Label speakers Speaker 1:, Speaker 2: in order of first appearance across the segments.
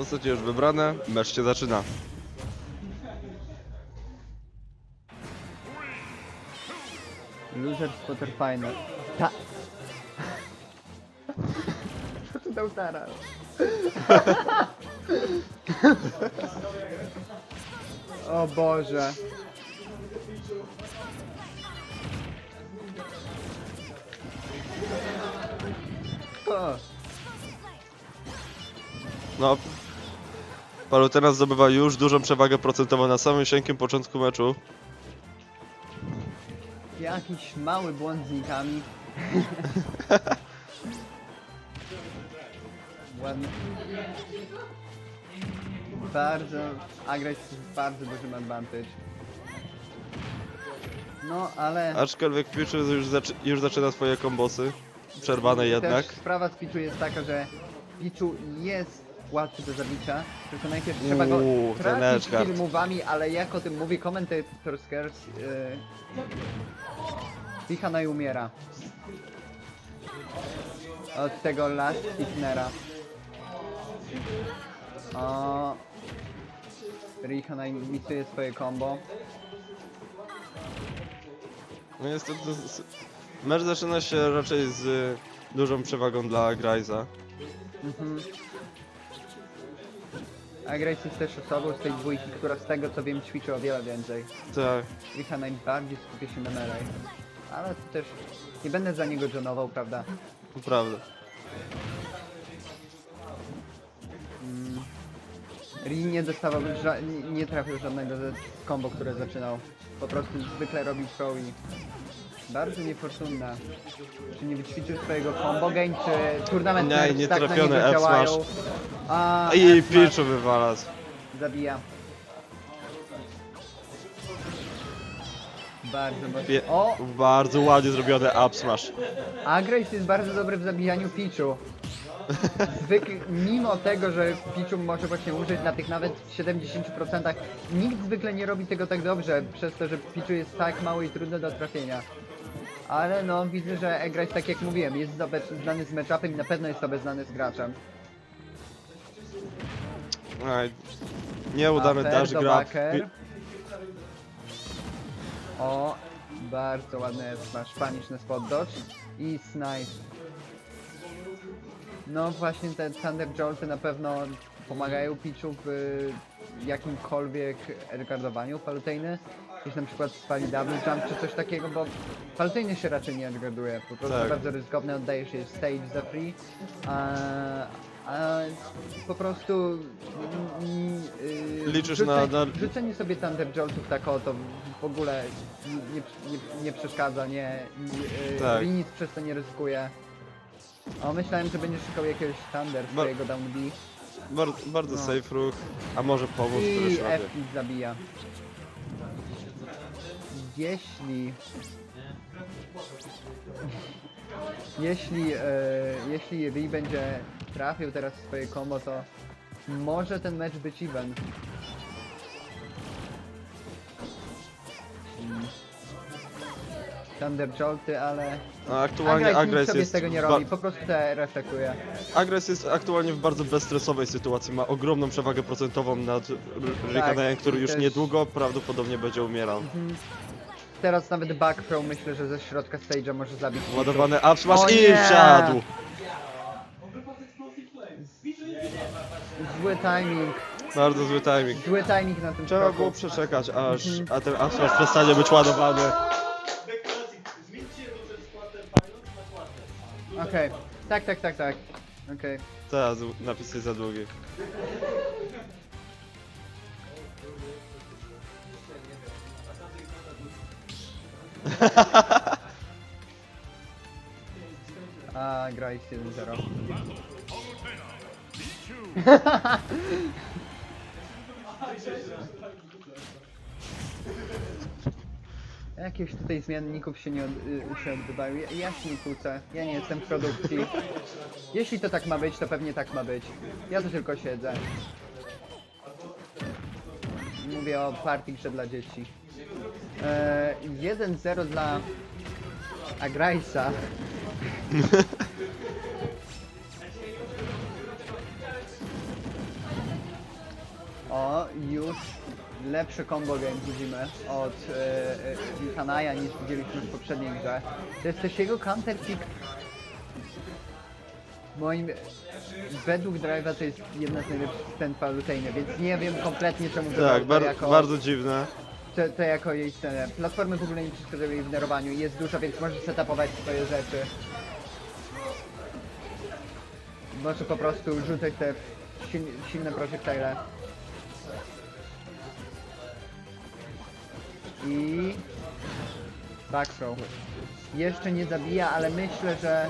Speaker 1: Postacie już wybrane, mecz się zaczyna.
Speaker 2: Losers Quarter Final. Ta... Co tu dał teraz? o Boże. O,
Speaker 1: No, Palutena zdobywa już dużą przewagę procentową na samym cienkim początku meczu.
Speaker 2: jakiś mały błąd z nikami. Ładnie. Bardzo, agres bardzo dużym advantage. No, ale
Speaker 1: Aczkolwiek Pichu już, zaczy już zaczyna swoje kombosy. Przerwane jednak.
Speaker 2: też sprawa z Pichu jest taka, że Pichu jest łatwy do zabicia, tylko najpierw trzeba go
Speaker 1: Uuu, ten
Speaker 2: trafić
Speaker 1: edgeguard.
Speaker 2: filmowami, ale jak o tym mówi komentator Skers, yy, Tichana i umiera. Od tego Last Sticknera. O, Rihana misuje swoje combo.
Speaker 1: No niestety z- mecz zaczyna się raczej z y, dużą przewagą dla Gryza.
Speaker 2: Mhm. A Grace jest też osobą z tej dwójki, która z tego co wiem ćwiczy o wiele więcej.
Speaker 1: Tak,
Speaker 2: Richa najbardziej skupia się na melee. Ale to też nie będę za niego jonował, prawda?
Speaker 1: to prawda.
Speaker 2: Ri nie dostawał, ża- nie, nie trafił żadnego z combo, które zaczynał. Po prostu zwykle robił throw i bardzo niefortunne. Czy nie wyćwiczył swojego combo game, czy turnament
Speaker 1: Nie,
Speaker 2: nerds
Speaker 1: nie
Speaker 2: tak na
Speaker 1: trafiony
Speaker 2: niego
Speaker 1: F
Speaker 2: działają.
Speaker 1: smash.
Speaker 2: A,
Speaker 1: I
Speaker 2: F smash zabija. Bardzo.
Speaker 1: Pie
Speaker 2: O!
Speaker 1: bardzo ładnie zrobiony up smash.
Speaker 2: Agres jest bardzo dobry w zabijaniu Pichu. Zwykle, mimo tego, że Pichu może właśnie użyć na tych nawet 70%, nikt zwykle nie robi tego tak dobrze, przez to, że Pichu jest tak mały i trudny do trafienia. Ale no, widzę, że Egrais, tak jak mówiłem, jest znany z matchupem i na pewno jest sobie znany z graczem.
Speaker 1: Aj, Nieudany
Speaker 2: Aper
Speaker 1: dash grab.
Speaker 2: backer. O, bardzo ładne smash punish na spot dodge i snipe. No właśnie te Thunder Jolty na pewno pomagają Pichu w jakimkolwiek edgardowaniu Palutejny. Jeśli na przykład spali double jump czy coś takiego, bo Palutejny się raczej nie edgarduje. Po prostu
Speaker 1: Tak.
Speaker 2: bardzo ryzykowne, oddaje się stage za free. A, a po prostu mm, yy,
Speaker 1: Liczysz na- na-
Speaker 2: Wrzucenie sobie Thunder Joltów tak o to w ogóle nie, nie, nie przeszkadza, nie, nie, yy,
Speaker 1: Tak.
Speaker 2: nic przez to nie ryzykuje. O, myślałem, że będziesz szukał jakiegoś Thunder
Speaker 1: Ba-
Speaker 2: swojego down B
Speaker 1: Bardzo, bardzo
Speaker 2: No.
Speaker 1: safe ruch, a może pomóc który
Speaker 2: i. F zabija. Jeśli... Jeśli, e, jeśli Ri będzie trafił teraz w swoje combo, to może ten mecz być even. Hmm. Thunder Jolty, ale
Speaker 1: No, aktualnie
Speaker 2: Agres nic
Speaker 1: Agres
Speaker 2: sobie z
Speaker 1: jest,
Speaker 2: tego nie
Speaker 1: ba-
Speaker 2: robi, po prostu te reflektuje.
Speaker 1: Agres jest aktualnie w bardzo bezstresowej sytuacji, ma ogromną przewagę procentową nad Rikanem, który
Speaker 2: i
Speaker 1: już
Speaker 2: też-
Speaker 1: niedługo prawdopodobnie będzie umierał.
Speaker 2: Teraz nawet back throw myślę, że ze środka stage'a może zabić.
Speaker 1: Ładowany up smash
Speaker 2: O
Speaker 1: i
Speaker 2: nie!
Speaker 1: wsiadł!
Speaker 2: Zły timing.
Speaker 1: Bardzo zły timing.
Speaker 2: Zły timing na tym
Speaker 1: Trzeba
Speaker 2: kroku.
Speaker 1: było przeczekać, aż
Speaker 2: Mhm.
Speaker 1: a ten up smash przestanie być ładowany.
Speaker 2: Okej. Tak, tak, tak, tak. Okej.
Speaker 1: Teraz napis jest za długi.
Speaker 2: A, graj 1-0. Jakieś tutaj zmienników się nie od, y, się odbywają. Ja, ja się nie kłócę. Ja nie jestem w produkcji. Jeśli to tak ma być, to pewnie tak ma być. Ja tu tylko siedzę. Mówię o partii grze dla dzieci. E, 1-0 dla Agrajsa. O, już lepsze combo game widzimy od e, e, Hanaja niż widzieliśmy w poprzedniej grze. To jest też jego counter pick. Moim... Według Drive'a to jest jedna z najlepszych scen Palutejny, więc nie wiem kompletnie czemu wybrał
Speaker 1: Tak,
Speaker 2: to
Speaker 1: bar
Speaker 2: jako,
Speaker 1: bardzo dziwne.
Speaker 2: To, to jako jej scenę. Platformy w ogóle nie przeszkadzają jej w nerowaniu, jest duża, więc może setupować swoje rzeczy. Może po prostu rzucać te sil silne projektile. I... Backthrow. Jeszcze nie zabija, ale myślę, że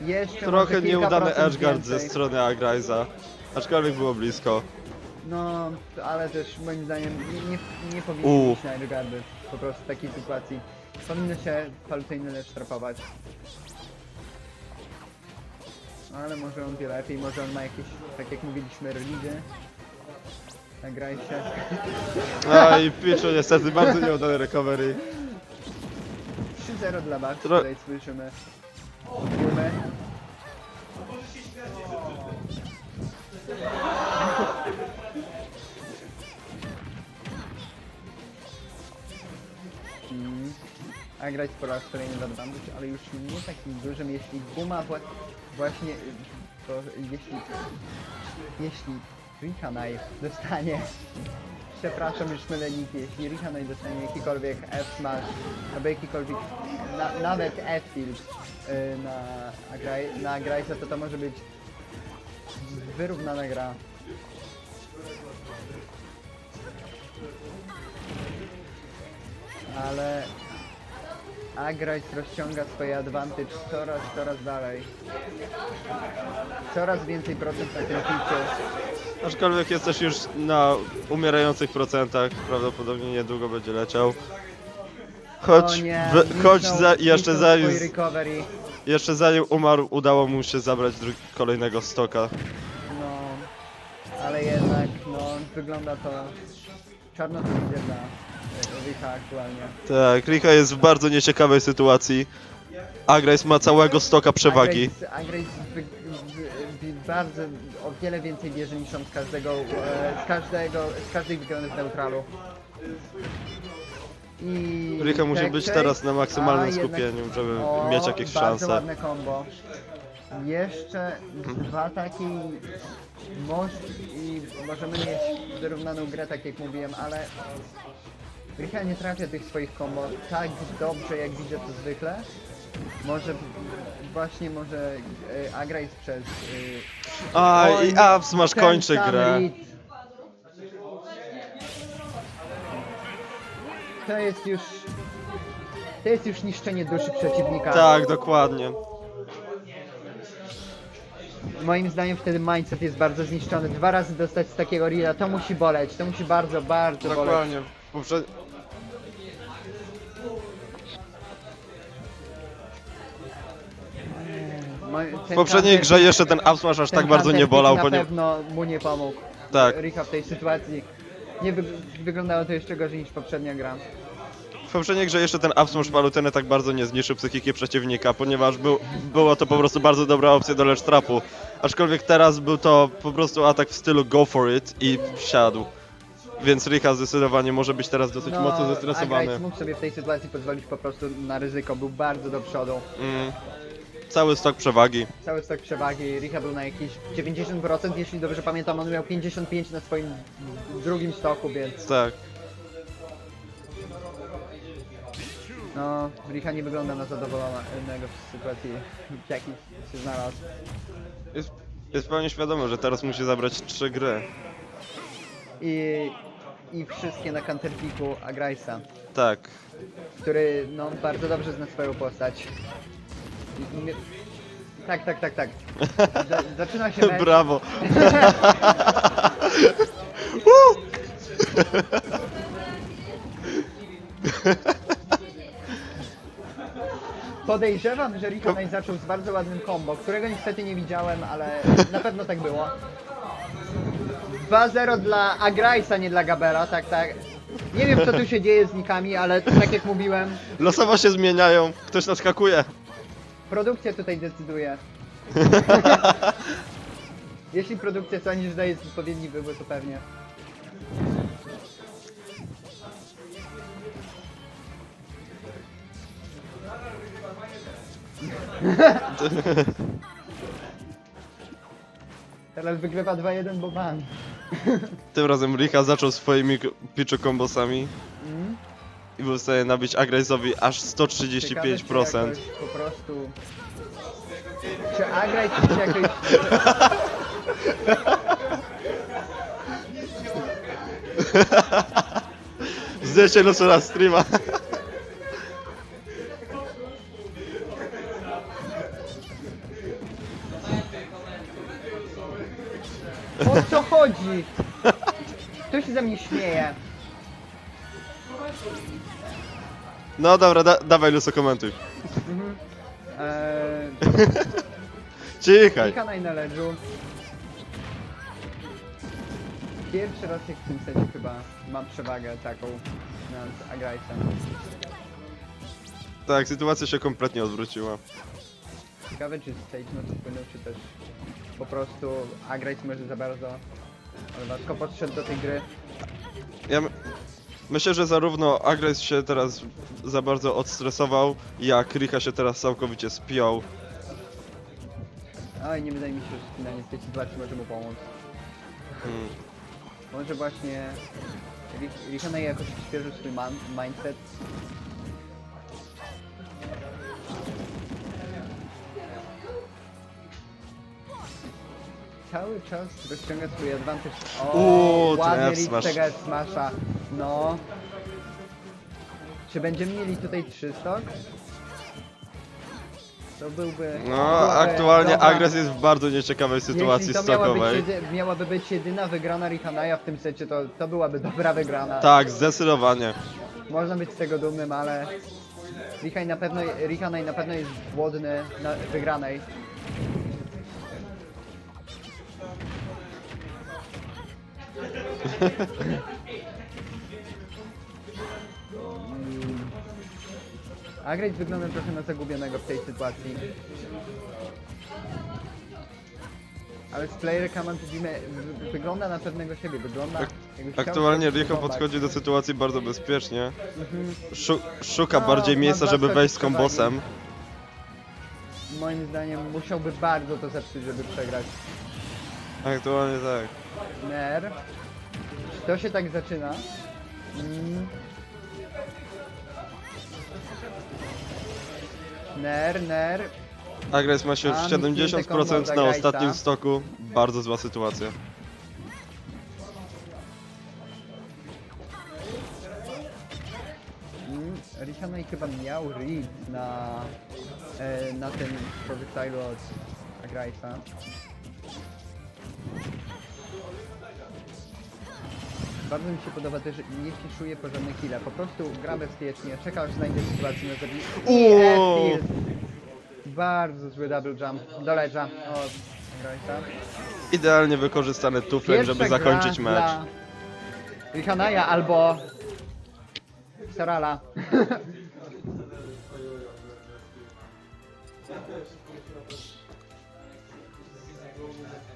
Speaker 2: jeszcze
Speaker 1: Trochę
Speaker 2: może kilka
Speaker 1: nieudany
Speaker 2: procent
Speaker 1: edgeguard ze
Speaker 2: więcej.
Speaker 1: strony Agraiza. Aczkolwiek było blisko.
Speaker 2: No, ale też moim zdaniem nie, nie, nie powinno
Speaker 1: U.
Speaker 2: być na Edgardy po prostu w takiej sytuacji. Powinno się palutyjny lecz trapować. Ale może on wie lepiej, może on ma jakieś, tak jak mówiliśmy, religię. Nagraj się.
Speaker 1: No i Pichu niestety bardzo nieudany recovery.
Speaker 2: 3-0 dla Bart,
Speaker 1: Tro-
Speaker 2: tutaj słyszymy. Wiemy. A grać po raz kolejny w advantage, ale już nie takim dużym, jeśli Guma wła właśnie, to jeśli, jeśli Rihanai dostanie, przepraszam już myleniki, jeśli Rihanai dostanie jakikolwiek F-smash, albo jakikolwiek, na, nawet F-field y, na, Agrai- na to to może być wyrównana gra. Ale Agrajs rozciąga swoje advantage coraz, coraz dalej. Coraz więcej procent na tym pitchu.
Speaker 1: Aczkolwiek jest też już na umierających procentach. Prawdopodobnie niedługo będzie leciał. Choć, w, choć za, jeszcze, zanim,
Speaker 2: recovery.
Speaker 1: jeszcze zanim umarł, udało mu się zabrać dru- kolejnego stoka.
Speaker 2: No, ale jednak, no, wygląda to czarno to widzę dla Rika aktualnie.
Speaker 1: Tak, Rika jest w bardzo nieciekawej sytuacji. Agres ma całego stoka przewagi.
Speaker 2: Wy- wy- wy- bardzo o wiele więcej bierze niż on z każdego, e, z każdego, z każdej wygrany z neutralu. I
Speaker 1: musi
Speaker 2: tak,
Speaker 1: być
Speaker 2: tak.
Speaker 1: teraz na maksymalnym
Speaker 2: jednak-
Speaker 1: skupieniu, żeby
Speaker 2: o,
Speaker 1: mieć jakieś
Speaker 2: bardzo
Speaker 1: szanse.
Speaker 2: ładne combo. Jeszcze dwa takie moż i możemy mieć wyrównaną grę, tak jak mówiłem, ale Rika nie trafia tych swoich combo tak dobrze, jak widzę to zwykle. Może właśnie może e, Agrajs przez e,
Speaker 1: A
Speaker 2: Oj,
Speaker 1: i Ups masz
Speaker 2: ten
Speaker 1: kończy
Speaker 2: sam
Speaker 1: grę.
Speaker 2: lead. To jest już to jest już niszczenie duszy przeciwnika.
Speaker 1: Tak, dokładnie.
Speaker 2: Moim zdaniem wtedy mindset jest bardzo zniszczony. Dwa razy dostać z takiego reada, to musi boleć, to musi bardzo, bardzo boleć.
Speaker 1: Dokładnie. Poprze-
Speaker 2: Mo-
Speaker 1: W poprzedniej grze jeszcze ten up smash aż tak bardzo nie bolał,
Speaker 2: na
Speaker 1: ponieważ...
Speaker 2: pewno mu nie pomógł.
Speaker 1: Tak.
Speaker 2: Rika w tej sytuacji. Nie wy wyglądało to jeszcze gorzej niż poprzednia gra.
Speaker 1: W poprzedniej grze jeszcze ten up smash palutyny tak bardzo nie zniszczył psychiki przeciwnika, ponieważ był, było to po prostu bardzo dobra opcja do lecz trapu. Aczkolwiek teraz był to po prostu atak w stylu go for it i wsiadł. Więc Rika zdecydowanie może być teraz dosyć mocno zestresowany.
Speaker 2: Agrajs mógł sobie w tej sytuacji pozwolić po prostu na ryzyko, był bardzo do przodu.
Speaker 1: Mm. Cały stok przewagi.
Speaker 2: Cały stok przewagi, Richa był na jakieś 90%, jeśli dobrze pamiętam, on miał 55 na swoim drugim stoku, więc
Speaker 1: Tak.
Speaker 2: no, Richa nie wygląda na zadowolonego w sytuacji, w jakiej się znalazł.
Speaker 1: Jest, jest pełnie świadomy, że teraz musi zabrać trzy gry.
Speaker 2: I, i wszystkie na counterpiku Agrajsa,
Speaker 1: Tak.
Speaker 2: który no, bardzo dobrze zna swoją postać. Tak, tak, tak, tak. Za, zaczyna się mecz.
Speaker 1: Brawo.
Speaker 2: Podejrzewam, że Rihanna zaczął z bardzo ładnym combo, którego niestety nie widziałem, ale na pewno tak było. 2-0 dla Agrajsa, nie dla Gabela, tak, tak. Nie wiem, co tu się dzieje z nikami, ale tak jak mówiłem,
Speaker 1: Losowo się zmieniają, ktoś naskakuje.
Speaker 2: produkcja tutaj decyduje. Jeśli produkcja co niż daje odpowiedni wybór, to pewnie. Teraz wygrywa 2-1 Boban.
Speaker 1: Tym razem Rika zaczął swoimi Pichu kombosami
Speaker 2: Mm?
Speaker 1: i był w stanie nabić Agrajsowi aż
Speaker 2: Ciekawe, czy
Speaker 1: 135%.
Speaker 2: jakoś po prostu... Czy Agraj czy jakoś...
Speaker 1: Zdjęcie losu na streama. No dobra, da dawaj Luso komentuj.
Speaker 2: Mhm. Eee,
Speaker 1: Cichaj.
Speaker 2: Klika na ledżu. Pierwszy raz jak w tym secie chyba mam przewagę taką nad Agrajsem.
Speaker 1: Tak, sytuacja się kompletnie odwróciła.
Speaker 2: Ciekawe czy stage na to wpłynął, czy też po prostu Agrajs może za bardzo ładko podszedł do tej gry.
Speaker 1: Ja my- myślę, że zarówno Agres się teraz za bardzo odstresował, jak Rika się teraz całkowicie spiął.
Speaker 2: Oj, nie wydaje mi się, że spinanie w tej sytuacji może mu pomóc.
Speaker 1: Hmm.
Speaker 2: Może właśnie Ri- Rihana jakoś odświeżył swój man- mindset. Cały czas rozciąga swój advantage. O,
Speaker 1: Uuu,
Speaker 2: ładny
Speaker 1: smash.
Speaker 2: tego smasha. No. Czy będziemy mieli tutaj 300? To byłby...
Speaker 1: No,
Speaker 2: byłaby
Speaker 1: aktualnie Agres jest w bardzo nieciekawej sytuacji
Speaker 2: jeśli to miałaby
Speaker 1: stokowej.
Speaker 2: być, jedy, miałaby być jedyna wygrana Rihanaya w tym secie, to, to byłaby dobra wygrana.
Speaker 1: Tak, zdecydowanie.
Speaker 2: Można być z tego dumnym, ale Rihanay na pewno, Rihanay na pewno jest głodny na wygranej. Agres wygląda trochę na zagubionego w tej sytuacji. Ale z player command widzimy, w- wygląda na pewnego siebie, wygląda jakby chciał
Speaker 1: Aktualnie
Speaker 2: coś
Speaker 1: Richo podchodzi do sytuacji bardzo bezpiecznie.
Speaker 2: Mhm.
Speaker 1: Szu szuka
Speaker 2: No,
Speaker 1: bardziej
Speaker 2: ma
Speaker 1: miejsca, żeby wejść z
Speaker 2: przewagi.
Speaker 1: kombosem.
Speaker 2: Moim zdaniem musiałby bardzo to zepsuć, żeby przegrać.
Speaker 1: Aktualnie tak.
Speaker 2: Ner. To się tak zaczyna? Mm. Ner, ner.
Speaker 1: Agres ma się
Speaker 2: miknięte
Speaker 1: 70%
Speaker 2: combo
Speaker 1: na ostatnim stoku. Bardzo zła sytuacja.
Speaker 2: Mm. Rihanna chyba miał read na, e, na tym projectilu od Agrajsa. Bardzo mi się podoba też, że nie fiszuje porządne killa. Po prostu gra bezpiecznie, czeka aż znajdzie sytuację na zabicie.
Speaker 1: Uuu.
Speaker 2: Bardzo zły double jump do ledża od Agrajsa.
Speaker 1: Idealnie wykorzystany tuflem, żeby
Speaker 2: Pierwsza
Speaker 1: zakończyć
Speaker 2: gra
Speaker 1: mecz.
Speaker 2: dla Rihanaya albo Sarala.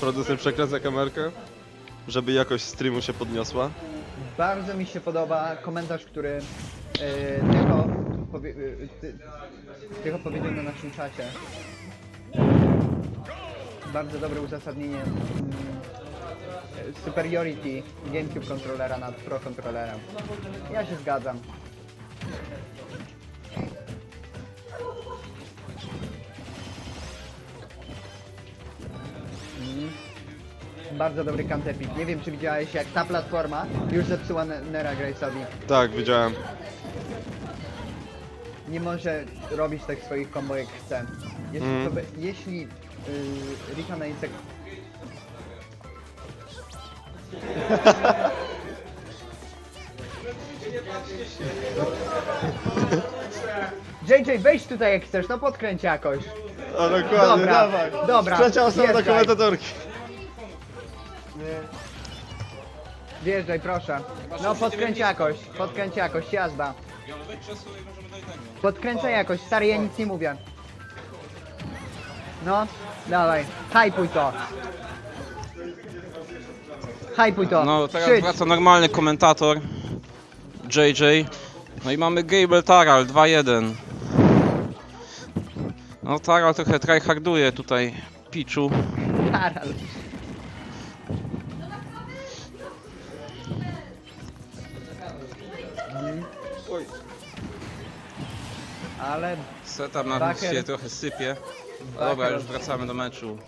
Speaker 1: Producent przekręca kamerkę, żeby jakość streamu się podniosła.
Speaker 2: Bardzo mi się podoba komentarz, który e, Tycho, powie, e, ty, Tycho powiedział na naszym czacie. Bardzo dobre uzasadnienie mm, e, superiority GameCube kontrolera nad Pro kontrolerem. Ja się zgadzam. Bardzo dobry counterpick. Nie wiem czy widziałeś jak ta platforma już zepsuła Ne- Nera Grace'owi.
Speaker 1: Tak, widziałem.
Speaker 2: Nie może robić tak swoich combo jak chce. Jeśli,
Speaker 1: Mm.
Speaker 2: to be, jeśli yy, Rihanna jest tak... JJ, wejdź tutaj jak chcesz, no podkręć jakoś.
Speaker 1: A dokładnie,
Speaker 2: Dobra,
Speaker 1: dawaj.
Speaker 2: dobra,
Speaker 1: Trzecia osoba do
Speaker 2: wjeżdżaj.
Speaker 1: komentatorki.
Speaker 2: Wjeżdżaj, proszę. No podkręć jakoś, podkręć jakoś, jazda. Podkręcaj jakoś, stary, ja nic nie mówię. No, dawaj, hypuj to. Hypuj to.
Speaker 3: No teraz
Speaker 2: Krzycz.
Speaker 3: wraca normalny komentator JJ. No i mamy Gable Taral 2-1. No Taral trochę tryharduje tutaj Piczu.
Speaker 2: Taral. Mhm. Ale
Speaker 3: Setup na
Speaker 2: Baker.
Speaker 3: się trochę sypie. Dobra,
Speaker 2: Baker.
Speaker 3: już wracamy do meczu.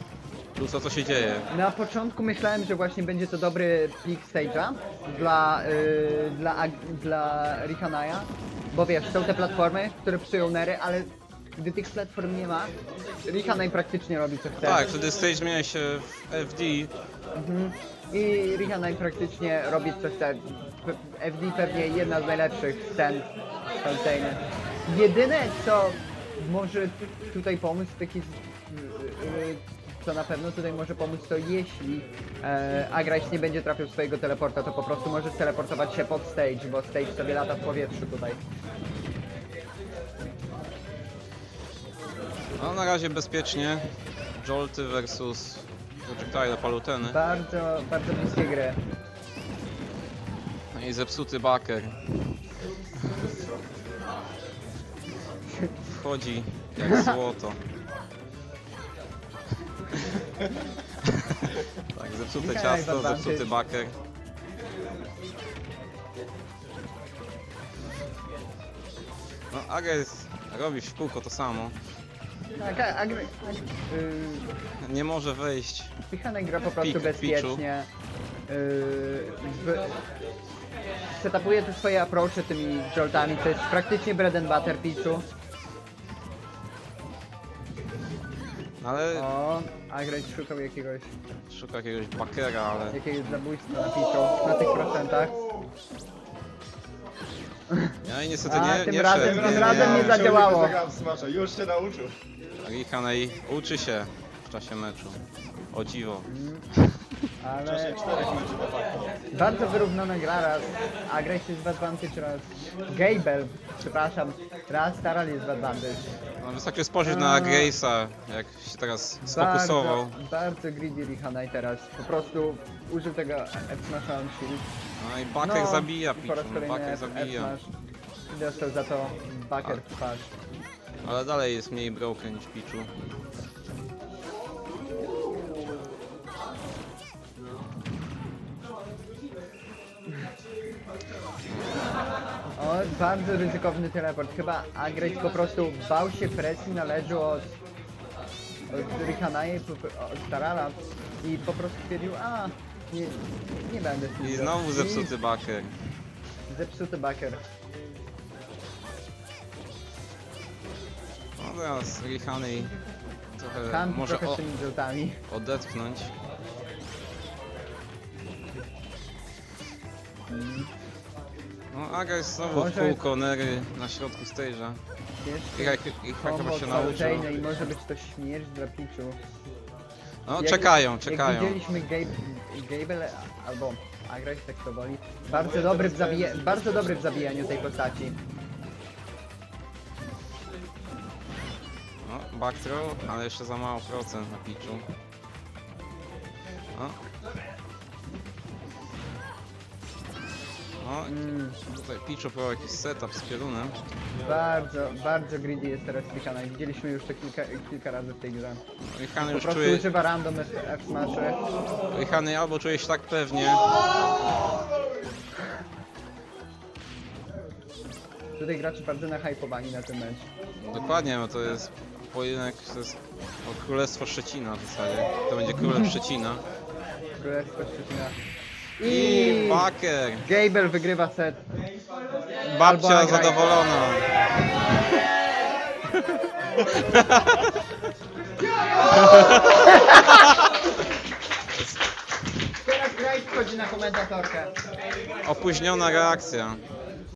Speaker 3: Tu co, co się dzieje?
Speaker 2: na początku myślałem, że właśnie będzie to dobry peak stage'a dla, yy, dla, Ag- dla Rihanaya, bo wiesz, są te platformy, które psują nery, ale gdy tych platform nie ma, Rihanay praktycznie robi co chce.
Speaker 3: Tak, wtedy stage zmienia się w FD.
Speaker 2: Mhm. I Rihanna praktycznie robi co chce. FD pewnie jedna z najlepszych scen Fontaine. Jedyne co może tutaj pomóc, taki, y, y, co na pewno tutaj może pomóc, to jeśli e, Agraś nie będzie trafił swojego teleporta, to po prostu może teleportować się pod stage, bo stage sobie lata w powietrzu tutaj.
Speaker 3: No na razie bezpiecznie. Jolty versus Projectile Paluteny.
Speaker 2: Bardzo, bardzo bliskie gry.
Speaker 3: No i zepsuty baker. Wchodzi jak złoto. tak, zepsute ciasto, zepsuty baker. No, Ages robi w kółko to samo.
Speaker 2: Tak, a, a, y,
Speaker 3: Nie może wejść.
Speaker 2: Pichanek gra po prostu
Speaker 3: Pik-
Speaker 2: bezpiecznie. Yy, w, setupuje te swoje approache tymi joltami, to jest praktycznie bread and butter Pichu.
Speaker 3: Ale
Speaker 2: O, Agrate szukał jakiegoś,
Speaker 3: szuka jakiegoś bakera, ale
Speaker 2: jakiegoś zabójstwa na Pichu, na tych procentach.
Speaker 3: no i niestety
Speaker 2: A,
Speaker 3: nie,
Speaker 2: tym
Speaker 3: nie
Speaker 2: razem- tym razem nie zadziałało.
Speaker 1: Już się nauczył.
Speaker 3: Rihanna uczy się w czasie meczu. O dziwo.
Speaker 2: Ale bardzo wyrównana gra raz. Agrate jest w advantage raz. Gable, przepraszam, raz Taral jest w advantage.
Speaker 3: No, wystarczy spojrzeć na. Grace'a, jak się teraz sfokusował.
Speaker 2: Bardzo, bardzo greedy Rihanna teraz. Po prostu użył tego F-Smasha on shield.
Speaker 3: No i baker zabija
Speaker 2: i po raz
Speaker 3: Pichu,
Speaker 2: kolejny
Speaker 3: baker
Speaker 2: F-
Speaker 3: zabija.
Speaker 2: F-Smash. Dostał za to baker w twarz.
Speaker 3: Ale dalej jest mniej broken niż Pichu.
Speaker 2: O, bardzo ryzykowny teleport. Chyba Agrate po prostu bał się presji na ledżu od, od i po- od Tarala i po prostu stwierdził, a nie, nie będę
Speaker 3: I
Speaker 2: fizzał.
Speaker 3: znowu zepsuty baker.
Speaker 2: I zepsuty baker.
Speaker 3: No teraz Rihanna trochę
Speaker 2: Kampi
Speaker 3: może
Speaker 2: trochę
Speaker 3: o,
Speaker 2: z tymi żółtami.
Speaker 3: odetchnąć. No Aga jest znowu w
Speaker 2: Może-
Speaker 3: kółko Nery na środku stage'a. I
Speaker 2: Jeszcze
Speaker 3: i się nauczył.
Speaker 2: Fountaina i może być to śmierć dla Pichu.
Speaker 3: No
Speaker 2: Jak-
Speaker 3: czekają, czekają.
Speaker 2: Jak widzieliśmy Gabe, Gable albo Agrax, tak to woli, bardzo dobry, w zabija, bardzo dobry w zabijaniu tej postaci.
Speaker 3: No, backthrow, ale jeszcze za mało procent na pitchu. No. No,
Speaker 2: Mm,
Speaker 3: tutaj Pichu próbował jakiś setup z piorunem.
Speaker 2: bardzo, bardzo greedy jest teraz Pikana. Widzieliśmy już to kilka, kilka razy w tej grze.
Speaker 3: Rihanna
Speaker 2: Po
Speaker 3: już
Speaker 2: prostu
Speaker 3: czuje,
Speaker 2: używa random F-smashy.
Speaker 3: Rihanna albo czuje się tak pewnie,
Speaker 2: Tutaj gracze bardzo nahypowani na tym mecz.
Speaker 3: dokładnie, bo to jest pojedynek, to jest o Królestwo Szczecina w zasadzie. To będzie Królem Szczecina.
Speaker 2: Królestwo Szczecina.
Speaker 3: I Baker!
Speaker 2: Gable wygrywa set.
Speaker 3: Babcia
Speaker 2: Albo
Speaker 3: zadowolona.
Speaker 2: Teraz Grace wchodzi na komentatorkę.
Speaker 3: Opóźniona reakcja.